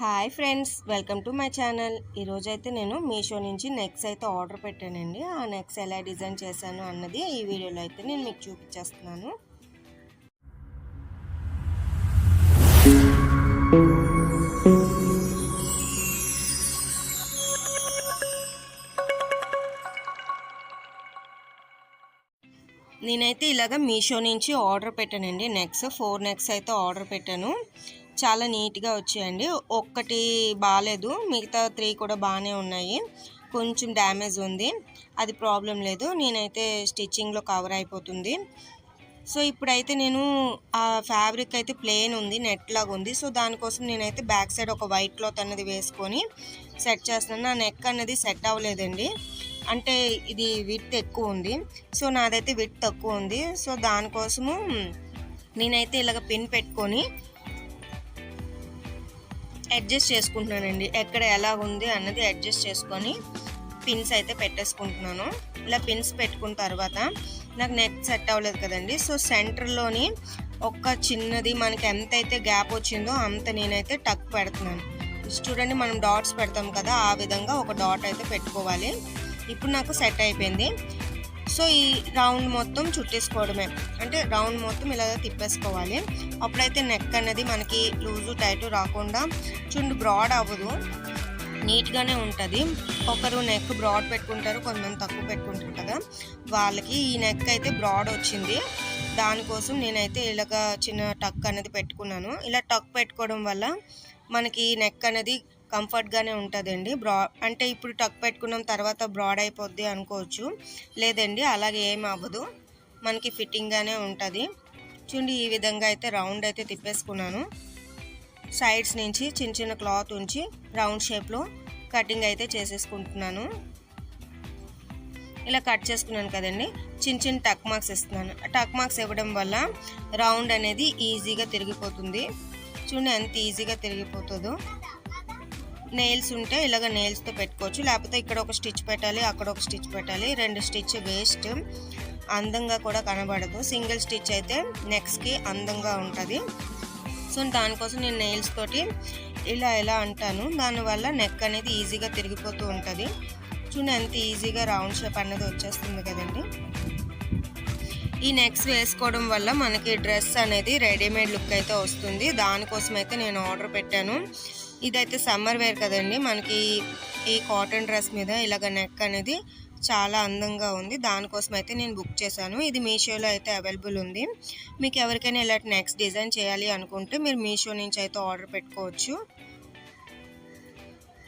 Hi friends welcome to my channel ఈరోజు అయితే నేను మీషో నుంచి నెక్స్ అయితే ఆర్డర్ పెట్టానండి. ఆ నెక్స్ ఎలా డిజైన్ చేశాను అన్నది ఈ వీడియోలో అయితే నేను మీకు చూపించేస్తున్నాను. నేనైతే ఇలాగ మీషో నుంచి ఆర్డర్ పెట్టానండి. నెక్స్ ఫోర్ నెక్స్ అయితే ఆర్డర్ పెట్టాను. చాలా నీట్గా వచ్చాయండి. ఒక్కటి బాగాలేదు మిగతా త్రీ కూడా బాగానే ఉన్నాయి. కొంచెం డ్యామేజ్ ఉంది. అది ప్రాబ్లం లేదు. నేనైతే స్టిచ్చింగ్లో కవర్ అయిపోతుంది. సో ఇప్పుడైతే నేను ఆ ఫ్యాబ్రిక్ అయితే ప్లెయిన్ ఉంది. నెట్ లాగా ఉంది. సో దానికోసం నేనైతే బ్యాక్ సైడ్ ఒక వైట్ క్లాత్ అన్నది వేసుకొని సెట్ చేస్తున్నాను. నా నెక్ అన్నది సెట్ అవ్వలేదండి. అంటే ఇది విత్ ఎక్కువ ఉంది. సో నాదైతే విత్ తక్కువ ఉంది. సో దానికోసము నేనైతే ఇలాగ పిన్ పెట్టుకొని అడ్జస్ట్ చేసుకుంటున్నానండి. ఎక్కడ ఎలా ఉంది అన్నది అడ్జస్ట్ చేసుకొని పిన్స్ అయితే పెట్టేసుకుంటున్నాను. ఇలా పిన్స్ పెట్టుకున్న తర్వాత నాకు నెక్ సెట్ అవ్వలేదు కదండి. సో సెంటర్లోని ఒక చిన్నది మనకి ఎంత అయితే గ్యాప్ వచ్చిందో అంత నేనైతే టక్ పెడుతున్నాను. చూడండి మనం డాట్స్ పెడతాం కదా ఆ విధంగా ఒక డాట్ అయితే పెట్టుకోవాలి. ఇప్పుడు నాకు సెట్ అయిపోయింది. సో ఈ రౌండ్ మొత్తం చుట్టేసుకోవడమే. అంటే రౌండ్ మొత్తం ఇలా తిప్పేసుకోవాలి. అప్పుడైతే నెక్ అనేది మనకి లూజు టైట్ రాకుండా చుండు బ్రాడ్ అవ్వదు. నీట్గానే ఉంటుంది. ఒకరు నెక్ బ్రాడ్ పెట్టుకుంటారు కొంతమంది తక్కువ పెట్టుకుంటారు కదా. వాళ్ళకి ఈ నెక్ అయితే బ్రాడ్ వచ్చింది. దానికోసం నేనైతే ఇలాగ చిన్న టక్ అనేది పెట్టుకున్నాను. ఇలా టక్ పెట్టుకోవడం వల్ల మనకి నెక్ అనేది కంఫర్ట్గానే ఉంటుందండి. బ్రా అంటే ఇప్పుడు టక్ పెట్టుకున్నాం తర్వాత బ్రాడ్ అయిపోద్ది అనుకోవచ్చు. లేదండి అలాగే ఏం అవ్వదు. మనకి ఫిట్టింగ్గానే ఉంటుంది. చూడండి ఈ విధంగా అయితే రౌండ్ అయితే తిప్పేసుకున్నాను. సైడ్స్ నుంచి చిన్న చిన్న క్లాత్ ఉంచి రౌండ్ షేప్లో కటింగ్ అయితే చేసేసుకుంటున్నాను. ఇలా కట్ చేసుకున్నాను కదండి. చిన్న చిన్న టక్ మార్క్స్ ఇస్తున్నాను. టక్ మార్క్స్ ఇవ్వడం వల్ల రౌండ్ అనేది ఈజీగా తిరిగిపోతుంది. చూడండి ఎంత ఈజీగా తిరిగిపోతుందో. నెయిల్స్ ఉంటే ఇలాగ నెయిల్స్తో పెట్టుకోవచ్చు. లేకపోతే ఇక్కడ ఒక స్టిచ్ పెట్టాలి అక్కడ ఒక స్టిచ్ పెట్టాలి. రెండు స్టిచ్ వేస్ట్ అందంగా కూడా కనబడదు. సింగిల్ స్టిచ్ అయితే నెక్స్ట్కి అందంగా ఉంటుంది. సో దానికోసం నేను నెయిల్స్ తోటి ఇలా ఎలా అంటాను దానివల్ల నెక్ అనేది ఈజీగా తిరిగిపోతూ ఉంటుంది. చూడండి ఎంత ఈజీగా రౌండ్ షేప్ అనేది వచ్చేస్తుంది కదండి. ఈ నెక్స్ వేసుకోవడం వల్ల మనకి డ్రెస్ అనేది రెడీమేడ్ లుక్ అయితే వస్తుంది. దానికోసం అయితే నేను ఆర్డర్ పెట్టాను. ఇదైతే సమ్మర్ వేర్ కదండి. మనకి ఈ కాటన్ డ్రెస్ మీద ఇలాగ నెక్ అనేది చాలా అందంగా ఉంది. దానికోసం అయితే నేను బుక్ చేశాను. ఇది మీషోలో అయితే అవైలబుల్ ఉంది. మీకు ఎవరికైనా ఇలాంటి నెక్స్ట్ డిజైన్ చేయాలి అనుకుంటే మీరు మీషో నుంచి అయితే ఆర్డర్ పెట్టుకోవచ్చు.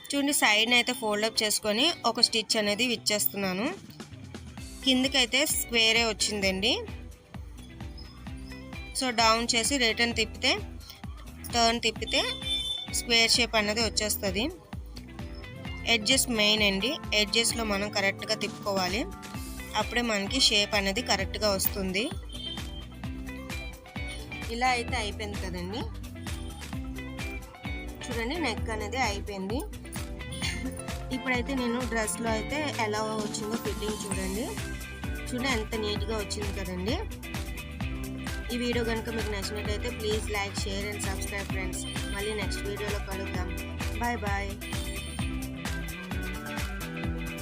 చూడండి సైడ్ని అయితే ఫోల్డప్ చేసుకొని ఒక స్టిచ్ అనేది ఇచ్చేస్తున్నాను కిందకైతే స్క్వేరే వచ్చిందండి. సో డౌన్ చేసి రిటర్న్ తిప్పితే టర్న్ తిప్పితే స్క్వేర్ షేప్ అనేది వచ్చేస్తుంది. ఎడ్జెస్ మెయిన్ అండి. ఎడ్జెస్లో మనం కరెక్ట్గా తిప్పుకోవాలి. అప్పుడే మనకి షేప్ అనేది కరెక్ట్గా వస్తుంది. ఇలా అయితే అయిపోయింది కదండి. చూడండి నెక్ అనేది అయిపోయింది. ఇప్పుడైతే నేను డ్రెస్లో అయితే ఎలా వచ్చిందో ఫిట్టింగ్ చూడండి. చూడండి ఎంత నీట్గా వచ్చింది కదండి. ఈ వీడియో కనుక మీకు నచ్చినట్టయితే please like share and subscribe friends మళ్ళీ నెక్స్ట్ వీడియోలో కలుద్దాం. Bye bye